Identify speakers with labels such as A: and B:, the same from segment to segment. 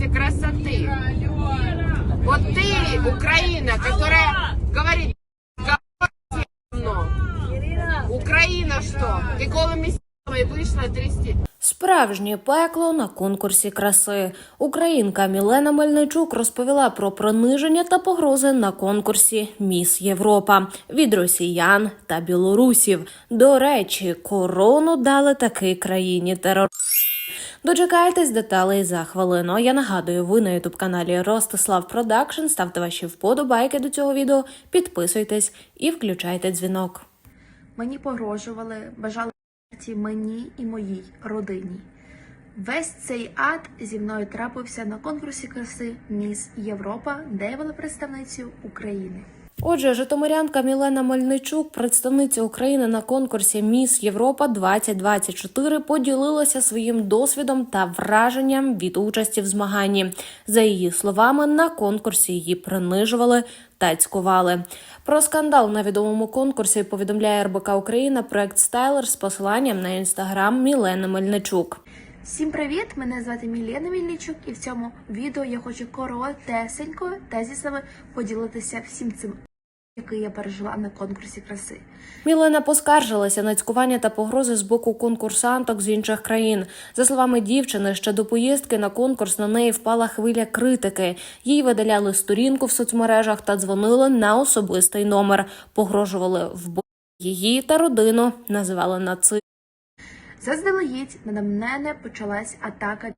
A: конкурсе красоты. Вот ты, Украина, которая говорит, «Говно говно». Украина что? Ты голыми с***ами вышла трясти.
B: Справжнє пекло на конкурсі краси. Українка Мілена Мельничук розповіла про приниження та погрози на конкурсі Міс Європа від росіян та білорусів. До речі, корону дали такій країні терор. Дочекайтесь деталей за хвилину. Я нагадую, ви на ютуб каналі Ростислав Продакшн. Ставте ваші вподобайки до цього відео, підписуйтесь і включайте дзвінок.
C: Мені погрожували, бажали смерті мені і моїй родині. Весь цей ад зі мною трапився на конкурсі краси Міс Європа, де я була представницею України.
B: Отже, житомирянка Мілена Мельничук, представниця України на конкурсі Міс Європа 2024, поділилася своїм досвідом та враженням від участі в змаганні. За її словами, на конкурсі її принижували та цькували. Про скандал на відомому конкурсі повідомляє РБК Україна проект Стайлер з посиланням на інстаграм Мілена Мельничук.
C: Всім привіт! Мене звати Мілена Мільничук, і в цьому відео я хочу коротесенько тезісами поділитися всім цим, який я пережила на конкурсі краси.
B: Мілена поскаржилася на цькування та погрози з боку конкурсанток з інших країн. За словами дівчини, ще до поїздки на конкурс на неї впала хвиля критики. Їй видаляли сторінку в соцмережах та дзвонили на особистий номер. Погрожували вбити її та родину, називали наци.
C: Заздалегідь на мене почалась атака.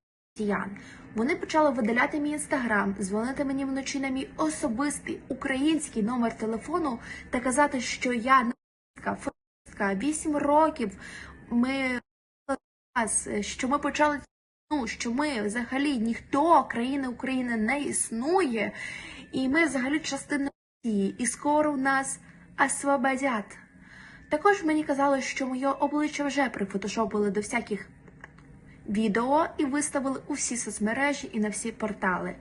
C: Вони почали видаляти мій інстаграм, дзвонити мені вночі на мій особистий український номер телефону та казати, що я фашистка, 8 років. Ми що ми почали ну, що ми взагалі ніхто країни України не існує, і ми взагалі частина Росії, і скоро в нас освободять. Також мені казали, що моє обличчя вже прифотошопили до всяких відео і виставили у всі соцмережі і на всі портали.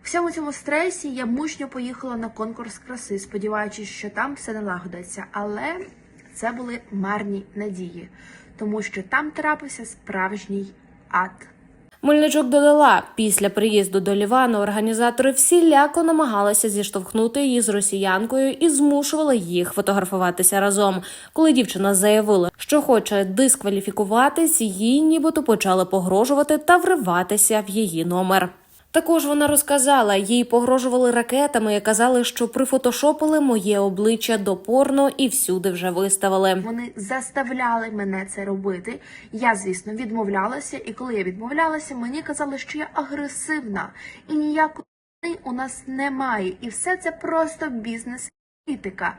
C: У всьому цьому стресі я мужньо поїхала на конкурс краси, сподіваючись, що там все налагодиться. Але це були марні надії, тому що там трапився справжній ад.
B: Мельничук додала, після приїзду до Лівану організатори всіляко намагалися зіштовхнути її з росіянкою і змушували їх фотографуватися разом. Коли дівчина заявила, що хоче дискваліфікуватись, їй нібито почали погрожувати та вриватися в її номер. Також вона розказала, їй погрожували ракетами і казали, що прифотошопили моє обличчя до порно і всюди вже виставили.
C: Вони заставляли мене це робити. Я, звісно, відмовлялася, і коли я відмовлялася, мені казали, що я агресивна і ніякої у нас немає. І все це просто бізнес-політика.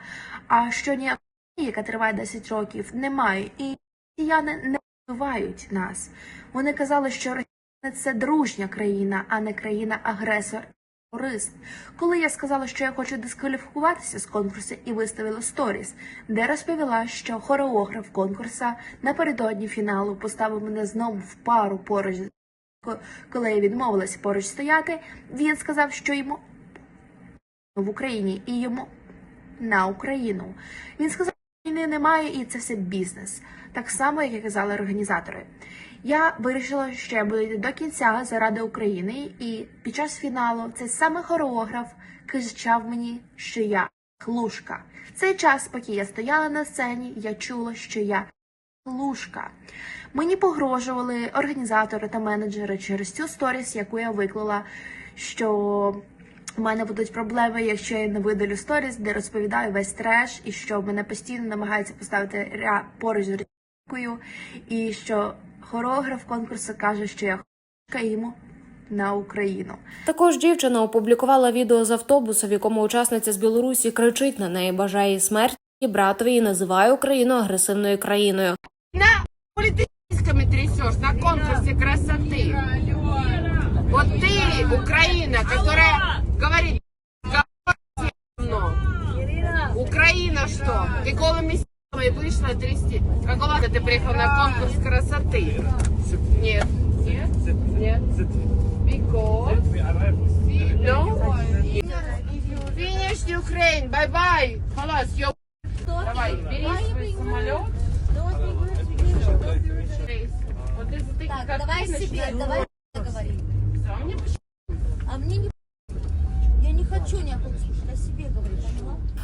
C: А що ніякої, яка триває 10 років, немає. І росіяни не вбивають нас. Вони казали, що це дружня країна, а не країна-агресор. Терорист. Коли я сказала, що я хочу дискваліфікуватися з конкурсу і виставила сторіс, де розповіла, що хореограф конкурса напередодні фіналу поставив мене знову в пару поруч. Коли я відмовилася поруч стояти, він сказав, що йому в Україні і йому на Україну. Він сказав, що війни немає і це все бізнес. Так само, як і казали організатори. Я вирішила, що буду йти до кінця заради України, і під час фіналу цей саме хореограф кричав мені, що я хлушка. Цей час, поки я стояла на сцені, я чула, що я хлушка. Мені погрожували організатори та менеджери через цю сторіс, яку я виклала, що у мене будуть проблеми, якщо я не видалю сторіс, де розповідаю весь треш, і що мене постійно намагаються поставити поруч з рікою, і що хореограф конкурсу каже, що я хлушка йому на Україну.
B: Також дівчина опублікувала відео з автобуса, в якому учасниця з Білорусі кричить на неї, бажає їй смерті і братові і називає Україну агресивною країною.
A: Хули ты сиськами трясешь на конкурсе красоты? Вот ты, Украина, которая говорит, говно. Украина что? Ты голыми И вышло 30. Какого года ты приехал на конкурс красоты? Нет. Нет? Нет. Because... No? Finish Ukraine. Bye-bye. Холос, -bye. Давай, бери свой самолет. Вот из-за таких
D: так,
A: давай себе,
D: давай.
A: А,
D: а
A: мне
D: не...
A: Я
D: не
A: хочу ни о ком.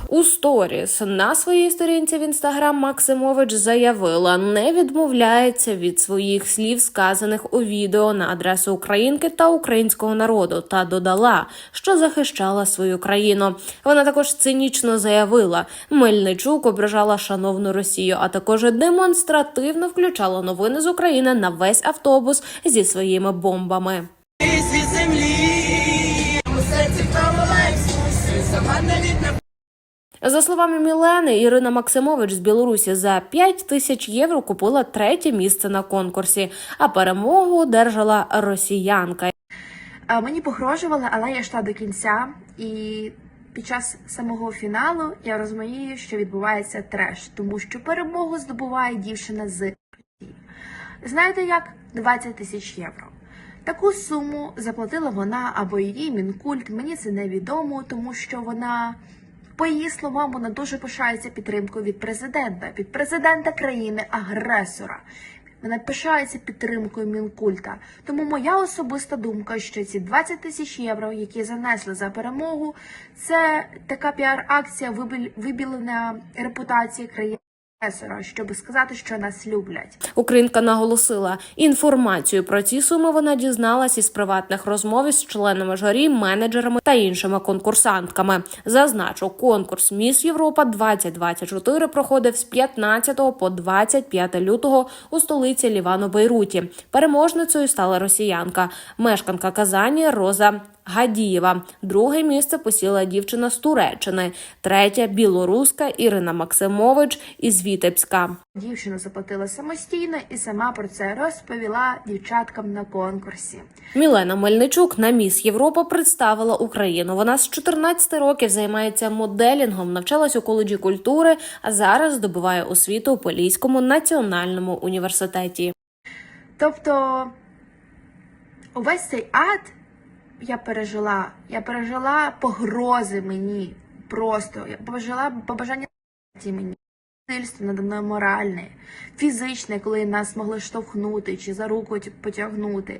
B: У сторіс на своїй сторінці в інстаграм Максимович заявила, не відмовляється від своїх слів, сказаних у відео на адресу українки та українського народу, та додала, що захищала свою країну. Вона також цинічно заявила, Мельничук ображала шановну Росію, а також демонстративно включала новини з України на весь автобус зі своїми бомбами.
D: Землі,
B: За словами Мілени, Ірина Максимович з Білорусі за 5 тисяч євро купила третє місце на конкурсі, а перемогу одержала росіянка.
C: Мені погрожували, але я йшла до кінця, і під час самого фіналу я розумію, що відбувається треш, тому що перемогу здобуває дівчина з Знаєте як? 20 тисяч євро. Таку суму заплатила вона або її мінкульт. Мені це невідомо, тому що вона, по її словам, вона дуже пишається підтримкою від президента, від президента країни-агресора. Вона пишається підтримкою мінкульта. Тому моя особиста думка, що ці 20 тисяч євро, які занесли за перемогу, це така піар-акція вибіл- вибілення репутації країни. Щоб сказати, що нас люблять.
B: Українка наголосила, інформацію про ці суми вона дізналась із приватних розмов із членами журі, менеджерами та іншими конкурсантками. Зазначу, конкурс Міс Європа 2024 проходив з 15 по 25 лютого у столиці Лівану Бейруті. Переможницею стала росіянка, мешканка Казані Роза. Гадієва. Друге місце посіла дівчина з Туреччини, третя білоруска Ірина Максимович із Вітебська.
C: Дівчина заплатила самостійно і сама про це розповіла дівчаткам на конкурсі.
B: Мілена Мельничук на міс Європа представила Україну. Вона з 14 років займається моделінгом, навчалась у коледжі культури, а зараз здобуває освіту у Поліському національному університеті.
C: Тобто, увесь цей ад я пережила. Я пережила погрози мені просто. Я пережила побажання мені. Насильство надо мною моральне, фізичне, коли нас могли штовхнути чи за руку потягнути.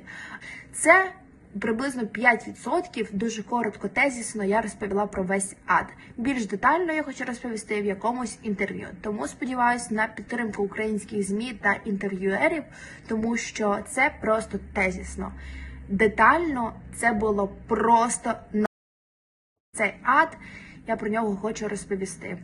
C: Це приблизно 5%, дуже коротко, тезісно я розповіла про весь ад. Більш детально я хочу розповісти в якомусь інтерв'ю. Тому сподіваюся на підтримку українських змі та інтерв'юерів, тому що це просто тезісно. Детально це було просто на цей ад. Я про нього хочу розповісти.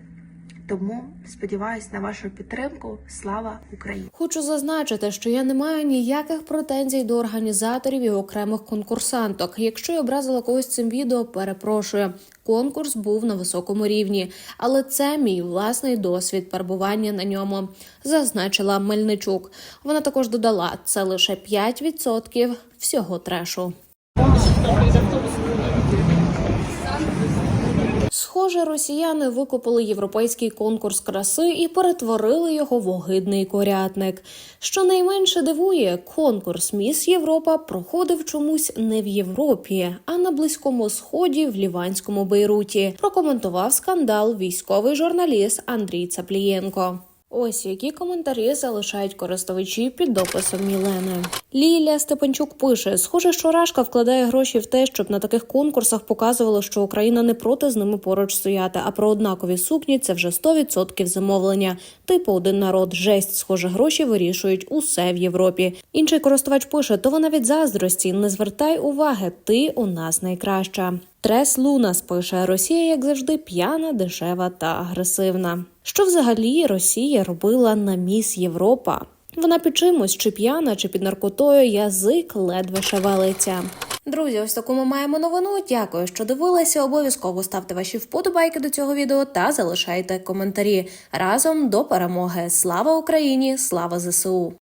C: Тому сподіваюся на вашу підтримку. Слава Україні!
B: Хочу зазначити, що я не маю ніяких претензій до організаторів і окремих конкурсанток. Якщо я образила когось цим відео, перепрошую. Конкурс був на високому рівні, але це мій власний досвід перебування на ньому, зазначила Мельничук. Вона також додала, це лише 5% всього трешу. Схоже, росіяни викупили європейський конкурс краси і перетворили його в огидний корятник. Що найменше дивує, конкурс Міс Європа проходив чомусь не в Європі, а на близькому сході в ліванському Бейруті. Прокоментував скандал військовий журналіст Андрій Цаплієнко. Ось які коментарі залишають користувачі під дописом Мілени. Лілія Степанчук пише: схоже, що Рашка вкладає гроші в те, щоб на таких конкурсах показувало, що Україна не проти з ними поруч стояти. А про однакові сукні це вже 100% замовлення. Типу один народ, жесть, схоже, гроші вирішують усе в Європі. Інший користувач пише: то вона від заздрості. Не звертай уваги, ти у нас найкраща. Трес Лунас пише: Росія, як завжди, п'яна, дешева та агресивна. Що взагалі Росія робила на міс Європа? Вона під чимось, чи п'яна, чи під наркотою, язик ледве шевелиться. Друзі, ось таку ми маємо новину. Дякую, що дивилися. Обов'язково ставте ваші вподобайки до цього відео та залишайте коментарі разом до перемоги. Слава Україні! Слава ЗСУ!